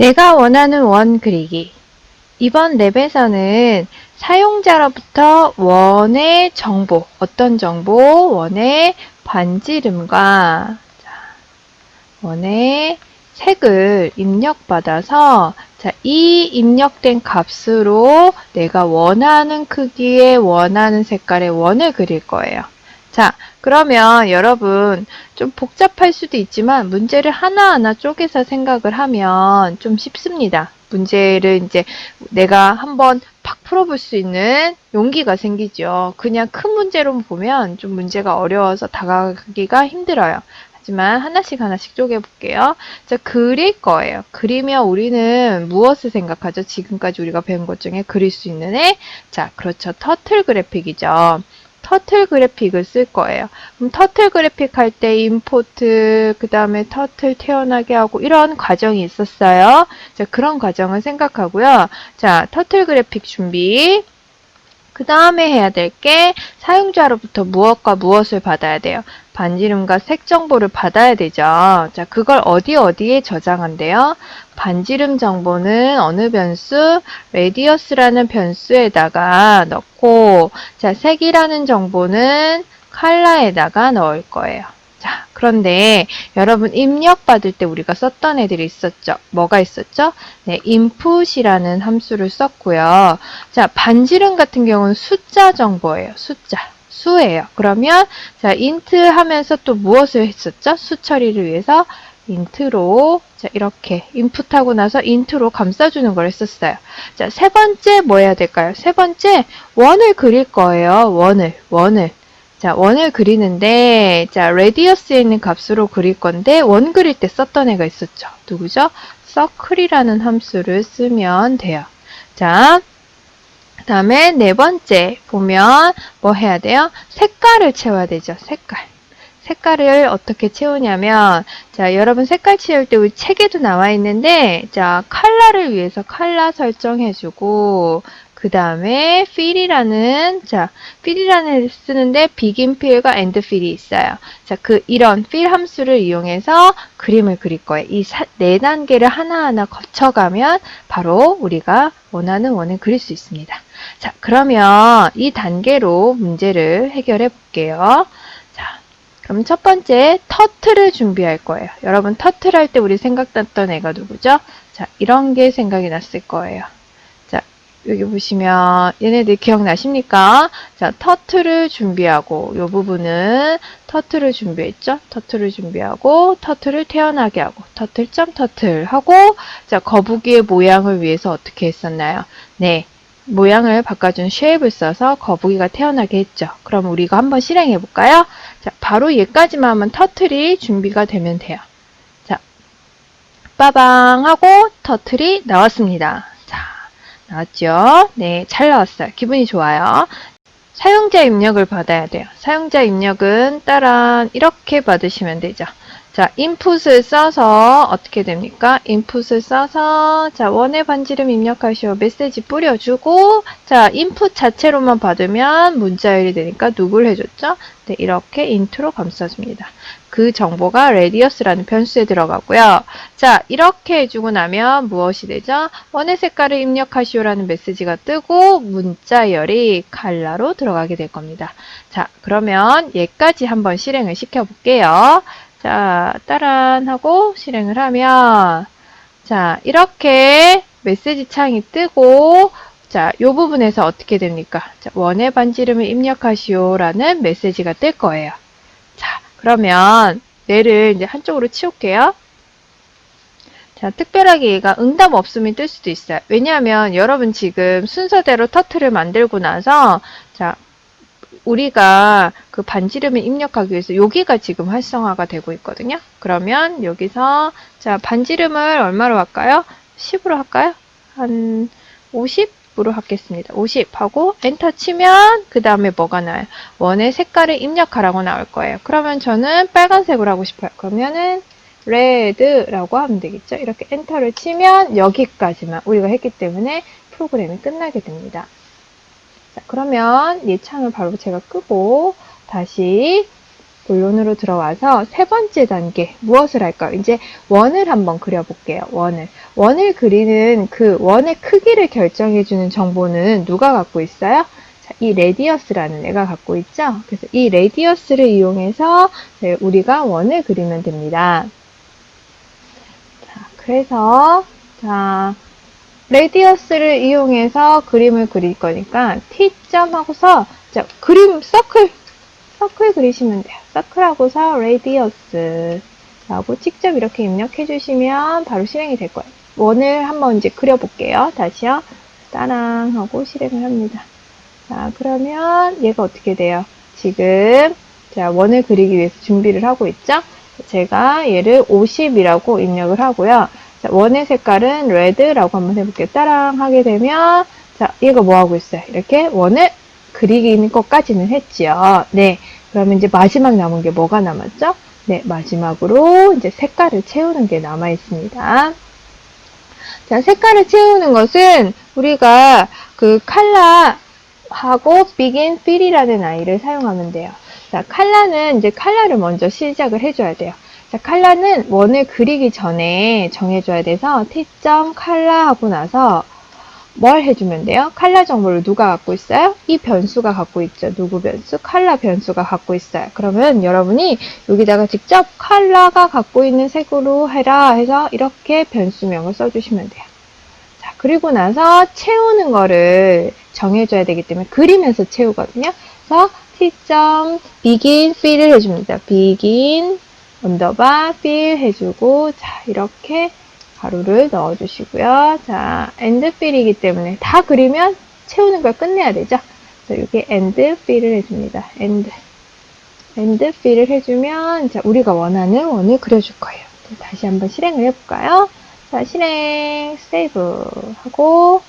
내가 원하는 원 그리기. 이번 랩에서는 사용자로부터 원의 정보, 어떤 정보? 원의 반지름과 자, 원의 색을 입력받아서 자, 이 입력된 값으로 내가 원하는 크기의 원하는 색깔의 원을 그릴 거예요. 자, 그러면 여러분 좀 복잡할 수도 있지만 문제를 하나하나 쪼개서 생각을 하면 좀 쉽습니다. 문제를 이제 내가 한번 팍 풀어볼 수 있는 용기가 생기죠. 그냥 큰 문제로 보면 좀 문제가 어려워서 다가가기가 힘들어요. 하지만 하나씩 하나씩 쪼개볼게요. 자, 그릴 거예요. 그리면 우리는 무엇을 생각하죠? 지금까지 우리가 배운 것 중에 그릴 수 있는 애? 자, 그렇죠. 터틀 그래픽이죠. 터틀 그래픽을 쓸 거예요. 그럼 터틀 그래픽 할 때 임포트, 그 다음에 터틀 태어나게 하고 이런 과정이 있었어요. 자, 그런 과정을 생각하고요. 자, 터틀 그래픽 준비. 그 다음에 해야 될 게 사용자로부터 무엇과 무엇을 받아야 돼요. 반지름과 색 정보를 받아야 되죠. 자, 그걸 어디 어디에 저장한대요. 반지름 정보는 어느 변수? radius라는 변수에다가 넣고 자, 색이라는 정보는 컬러에다가 넣을 거예요. 자, 그런데 여러분 입력 받을 때 우리가 썼던 애들이 있었죠. 뭐가 있었죠? 네, input이라는 함수를 썼고요. 자, 반지름 같은 경우는 숫자 정보예요. 숫자. 수예요. 그러면 자, int 하면서 또 무엇을 했었죠? 수 처리를 위해서 int로 자, 이렇게 input하고 나서 int로 감싸주는 걸 했었어요. 자, 세 번째 뭐 해야 될까요? 세 번째 원을 그릴 거예요. 원을, 원을. 자, 원을 그리는데, 자, radius에 있는 값으로 그릴 건데, 원 그릴 때 썼던 애가 있었죠. 누구죠? circle이라는 함수를 쓰면 돼요. 자, 그 다음에 네 번째 보면 뭐 해야 돼요? 색깔을 채워야 되죠. 색깔. 색깔을 어떻게 채우냐면, 자, 여러분 색깔 채울 때 우리 책에도 나와 있는데, 자, 컬러를 위해서 컬러 설정해주고, 그 다음에 fill이라는 자 fill이라는 애를 쓰는데 begin fill과 end fill이 있어요. 자, 그 이런 fill 함수를 이용해서 그림을 그릴 거예요. 이 네 단계를 하나하나 거쳐가면 바로 우리가 원하는 원을 그릴 수 있습니다. 자, 그러면 이 단계로 문제를 해결해 볼게요. 자, 그럼 첫 번째 터틀을 준비할 거예요. 여러분 터틀 할 때 우리 생각났던 애가 누구죠? 자, 이런 게 생각이 났을 거예요. 여기 보시면 얘네들 기억나십니까? 자, 터틀을 준비하고 이 부분은 터틀을 준비했죠? 터틀을 준비하고 터틀을 태어나게 하고 터틀 점 터틀 하고 자, 거북이의 모양을 위해서 어떻게 했었나요? 네. 모양을 바꿔준 쉐입을 써서 거북이가 태어나게 했죠. 그럼 우리가 한번 실행해 볼까요? 자, 바로 얘까지만 하면 터틀이 준비가 되면 돼요. 자, 빠방 하고 터틀이 나왔습니다. 나왔죠? 네, 잘 나왔어요. 기분이 좋아요. 사용자 입력을 받아야 돼요. 사용자 입력은 따란 이렇게 받으시면 되죠. 자, 인풋을 써서 어떻게 됩니까? 인풋을 써서 자, 원의 반지름 입력하시오. 메시지 뿌려주고 자, 인풋 자체로만 받으면 문자열이 되니까 누굴 해줬죠? 네, 이렇게 인트로 감싸줍니다. 그 정보가 radius라는 변수에 들어가고요. 자, 이렇게 해주고 나면 무엇이 되죠? 원의 색깔을 입력하시오라는 메시지가 뜨고 문자열이 칼라로 들어가게 될 겁니다. 자, 그러면 얘까지 한번 실행을 시켜볼게요. 자, 따란 하고 실행을 하면 자, 이렇게 메시지 창이 뜨고 자, 요 부분에서 어떻게 됩니까? 자, 원의 반지름을 입력하시오라는 메시지가 뜰 거예요. 자, 그러면 얘를 이제 한쪽으로 치울게요. 자, 특별하게 얘가 응답 없음이 뜰 수도 있어요. 왜냐하면 여러분 지금 순서대로 터틀을 만들고 나서 자, 우리가 그 반지름을 입력하기 위해서 여기가 지금 활성화가 되고 있거든요. 그러면 여기서 자 반지름을 얼마로 할까요? 10으로 할까요? 한 50으로 하겠습니다. 50 하고 엔터 치면 그 다음에 뭐가 나와요? 원의 색깔을 입력하라고 나올 거예요. 그러면 저는 빨간색으로 하고 싶어요. 그러면은 red라고 하면 되겠죠. 이렇게 엔터를 치면 여기까지만 우리가 했기 때문에 프로그램이 끝나게 됩니다. 자, 그러면 얘 창을 바로 제가 끄고 다시 본론으로 들어와서 세 번째 단계 무엇을 할까요? 이제 원을 한번 그려볼게요. 원을. 원을 그리는 그 원의 크기를 결정해주는 정보는 누가 갖고 있어요? 자, 이 레디어스라는 애가 갖고 있죠? 그래서 이 레디어스를 이용해서 네, 우리가 원을 그리면 됩니다. 자, 그래서 자, 레디어스를 이용해서 그림을 그릴 거니까 T점 하고서 자, 그림 서클 서클 그리시면 돼요. 서클 하고서 레디어스 하고 직접 이렇게 입력해 주시면 바로 실행이 될 거예요. 원을 한번 이제 그려볼게요. 다시요. 따랑 하고 실행을 합니다. 자, 그러면 얘가 어떻게 돼요? 지금 자, 원을 그리기 위해서 준비를 하고 있죠? 제가 얘를 50이라고 입력을 하고요. 자, 원의 색깔은 레드라고 한번 해볼게요. 따랑 하게 되면 자, 얘가 뭐 하고 있어요? 이렇게 원을 그리기는 것까지는 했지요. 네. 그러면 이제 마지막 남은 게 뭐가 남았죠? 네, 마지막으로 이제 색깔을 채우는 게 남아 있습니다. 자, 색깔을 채우는 것은 우리가 그 칼라하고 begin fill이라는 아이를 사용하면 돼요. 자, 칼라는 이제 칼라를 먼저 시작을 해줘야 돼요. 자, 칼라는 원을 그리기 전에 정해줘야 돼서 T점 칼라 하고 나서 뭘 해주면 돼요? 칼라 정보를 누가 갖고 있어요? 이 변수가 갖고 있죠. 누구 변수? 칼라 변수가 갖고 있어요. 그러면 여러분이 여기다가 직접 칼라가 갖고 있는 색으로 해라 해서 이렇게 변수명을 써주시면 돼요. 자, 그리고 나서 채우는 거를 정해줘야 되기 때문에 그리면서 채우거든요. 그래서 T점 begin fill을 해줍니다. begin 언더바 fill 해주고 자 이렇게 가루를 넣어주시고요. 자, end fill이기 때문에 다 그리면 채우는 걸 끝내야 되죠. 그래서 여기 end fill을 해줍니다. end. end fill을 해주면 자, 우리가 원하는 원을 그려줄 거예요. 자, 다시 한번 실행을 해볼까요? 자, 실행, save 하고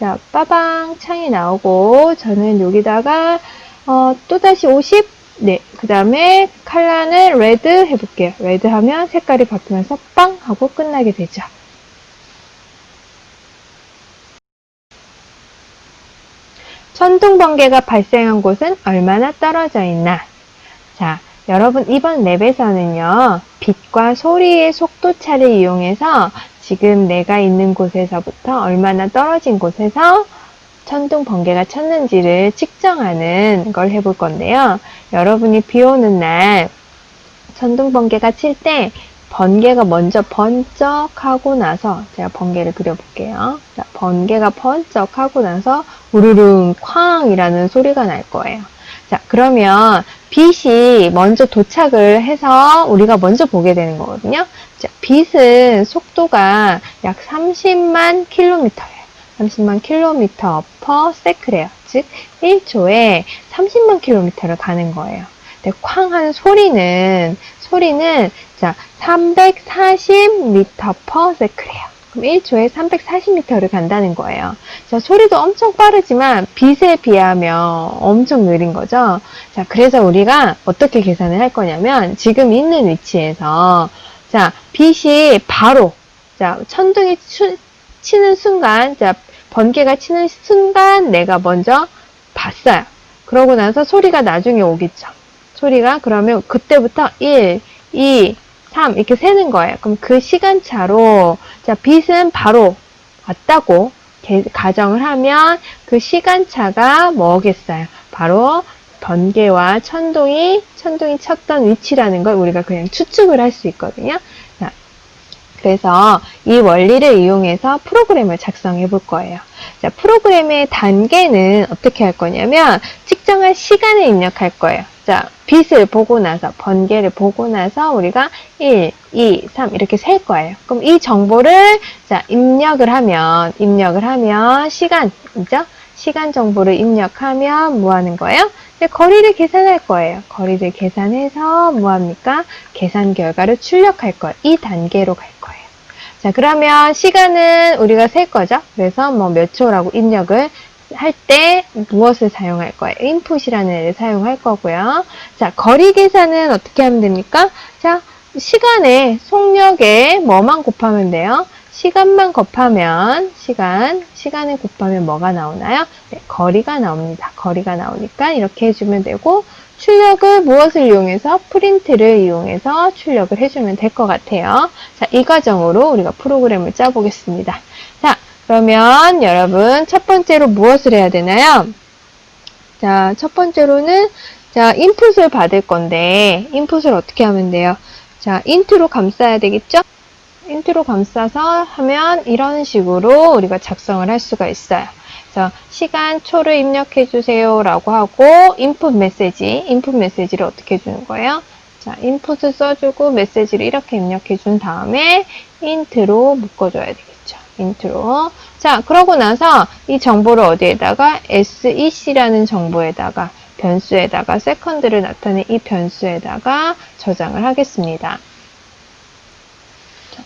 자, 빠방 창이 나오고 저는 여기다가 어, 또다시 50 네, 그 다음에 칼라는 레드 해볼게요. 레드 하면 색깔이 바뀌면서 빵 하고 끝나게 되죠. 천둥 번개가 발생한 곳은 얼마나 떨어져 있나? 자, 여러분 이번 랩에서는요, 빛과 소리의 속도차를 이용해서 지금 내가 있는 곳에서부터 얼마나 떨어진 곳에서 천둥 번개가 쳤는지를 측정하는 걸 해볼 건데요. 여러분이 비 오는 날 천둥 번개가 칠 때 번개가 먼저 번쩍 하고 나서 제가 번개를 그려볼게요. 자, 번개가 번쩍 하고 나서 우르릉 쾅 이라는 소리가 날 거예요. 자, 그러면 빛이 먼저 도착을 해서 우리가 먼저 보게 되는 거거든요. 자, 빛은 속도가 약 30만 킬로미터예요. 30만 킬로미터 per second래요. 즉 1초에 30만 킬로미터를 가는 거예요. 근데 쾅 하는 소리는 소리는 자 340m per second래요. 그럼 1초에 340m를 간다는 거예요. 자, 소리도 엄청 빠르지만 빛에 비하면 엄청 느린 거죠. 자, 그래서 우리가 어떻게 계산을 할 거냐면 지금 있는 위치에서 자, 빛이 바로 자, 천둥이 추, 치는 순간 자, 번개가 치는 순간 내가 먼저 봤어요. 그러고 나서 소리가 나중에 오겠죠. 소리가 그러면 그때부터 1, 2, 3 이렇게 세는 거예요. 그럼 그 시간차로 자 빛은 바로 왔다고 개- 가정을 하면 그 시간차가 뭐겠어요? 바로 번개와 천둥이 천둥이 쳤던 위치라는 걸 우리가 그냥 추측을 할 수 있거든요. 자, 그래서 이 원리를 이용해서 프로그램을 작성해 볼 거예요. 자, 프로그램의 단계는 어떻게 할 거냐면 측정한 시간을 입력할 거예요. 자, 빛을 보고 나서 번개를 보고 나서 우리가 1, 2, 3 이렇게 셀 거예요. 그럼 이 정보를 자, 입력을 하면 입력을 하면 시간이죠? 시간 정보를 입력하면 뭐 하는 거예요? 거리를 계산할 거예요. 거리를 계산해서 뭐 합니까? 계산 결과를 출력할 거예요. 이 단계로 갈 거예요. 자, 그러면 시간은 우리가 셀 거죠? 그래서 뭐 몇 초라고 입력을 할 때 무엇을 사용할 거예요? input이라는 애를 사용할 거고요. 자, 거리 계산은 어떻게 하면 됩니까? 자, 시간에 속력에 뭐만 곱하면 돼요? 시간만 곱하면 시간, 시간을 곱하면 뭐가 나오나요? 네, 거리가 나옵니다. 거리가 나오니까 이렇게 해주면 되고 출력을 무엇을 이용해서 프린트를 이용해서 출력을 해주면 될 것 같아요. 자, 이 과정으로 우리가 프로그램을 짜보겠습니다. 자, 그러면 여러분 첫 번째로 무엇을 해야 되나요? 자, 첫 번째로는 자, 인풋을 받을 건데 인풋을 어떻게 하면 돼요? 자, 인트로 감싸야 되겠죠? 인트로 감싸서 하면 이런 식으로 우리가 작성을 할 수가 있어요. 그래서 시간 초를 입력해 주세요 라고 하고 인풋 메시지, 인풋 메시지를 어떻게 주는 거예요? 자, 인풋을 써주고 메시지를 이렇게 입력해 준 다음에 인트로 묶어줘야 되겠죠. 인트로. 자, 그러고 나서 이 정보를 어디에다가 sec라는 정보에다가 변수에다가 세컨드를 나타낸 이 변수에다가 저장을 하겠습니다.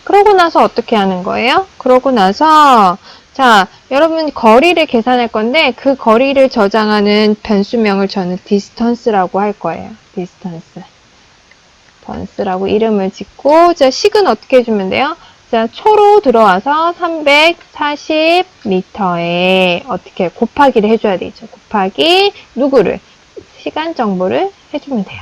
자, 그러고 나서 어떻게 하는 거예요? 그러고 나서 자, 여러분 거리를 계산할 건데 그 거리를 저장하는 변수명을 저는 distance라고 할 거예요. distance. 번스라고 이름을 짓고 자, 식은 어떻게 해주면 돼요? 자, 초로 들어와서 340m에 어떻게 곱하기를 해줘야 되죠. 곱하기 누구를? 시간 정보를 해주면 돼요.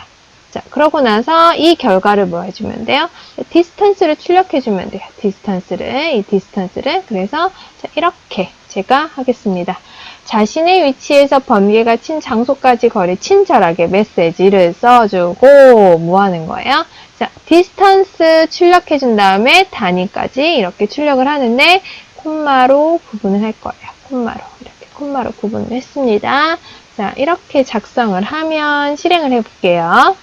자, 그러고 나서 이 결과를 뭐 해주면 돼요? 디스턴스를 출력해주면 돼요. 디스턴스를, 이 디스턴스를. 그래서 자, 이렇게 제가 하겠습니다. 자신의 위치에서 번개가 친 장소까지 거리 친절하게 메시지를 써주고 뭐 하는 거예요? 자, 디스턴스 출력해 준 다음에 단위까지 이렇게 출력을 하는데 콤마로 구분을 할 거예요. 콤마로 이렇게 콤마로 구분을 했습니다. 자, 이렇게 작성을 하면 실행을 해 볼게요.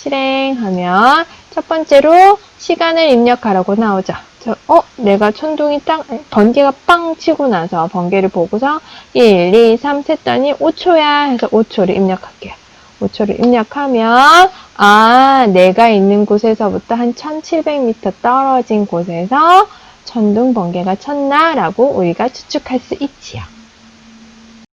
자, 실행하면 첫 번째로 시간을 입력하라고 나오죠. 저, 어, 내가 천둥이 땅, 아니, 번개가 빵 치고 나서 번개를 보고서 1, 2, 3 셌더니 5초야 해서 5초를 입력할게요. 5초를 입력하면, 아, 내가 있는 곳에서부터 한 1700m 떨어진 곳에서 천둥 번개가 쳤나 라고 우리가 추측할 수 있지요.